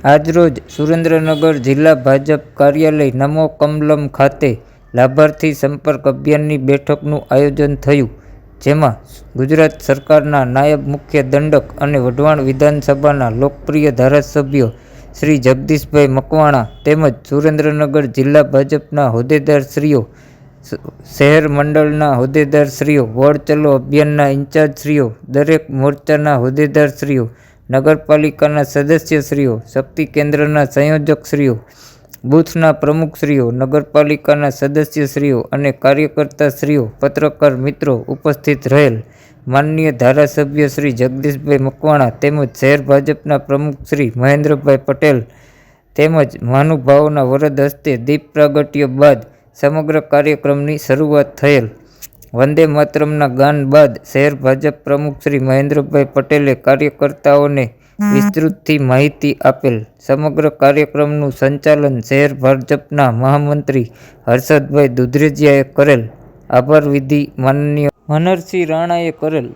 આજરોજ સુરેન્દ્રનગર જિલ્લા ભાજપ કાર્યાલય નમો કમલમ ખાતે લાભાર્થી સંપર્ક અભિયાનની બેઠકનું આયોજન થયું, જેમાં ગુજરાત સરકારના નાયબ મુખ્ય દંડક અને વઢવાણ વિધાનસભાના લોકપ્રિય ધારાસભ્ય શ્રી જગદીશભાઈ મકવાણા તેમજ સુરેન્દ્રનગર જિલ્લા ભાજપના હોદ્દેદારશ્રીઓ શહેર મંડળના હોદ્દેદારશ્રીઓ વોર્ડ ચલો અભિયાનના ઇન્ચાર્જશ્રીઓ દરેક મોરચાના હોદ્દેદારશ્રીઓ નગરપાલિકાના સદસ્યશ્રીઓ, શક્તિ કેન્દ્રના સંયોજકશ્રીઓ, બૂથના પ્રમુખશ્રીઓ, નગરપાલિકાના સદસ્યશ્રીઓ અને કાર્યકર્તાશ્રીઓ, પત્રકાર મિત્રો ઉપસ્થિત રહેલ માનનીય ધારાસભ્ય શ્રી જગદીશભાઈ મકવાણા તેમજ શહેર ભાજપના પ્રમુખ શ્રી મહેન્દ્રભાઈ પટેલ તેમજ મહાનુભાવોના વરદ હસ્તે દીપ પ્રાગટ્ય બાદ સમગ્ર કાર્યક્રમની શરૂઆત થયેલ. વંદે માતરમના ગાન બાદ શહેર ભાજપ પ્રમુખ શ્રી મહેન્દ્રભાઈ પટેલે કાર્યકર્તાઓને વિસ્તૃતથી માહિતી આપેલ. સમગ્ર કાર્યક્રમનું સંચાલન શહેર ભાજપના મહામંત્રી હર્ષદભાઈ દુધરેજિયાએ કરેલ. આભાર વિધિ માનનીય. મનહરસિંહ રાણાએ કરેલ.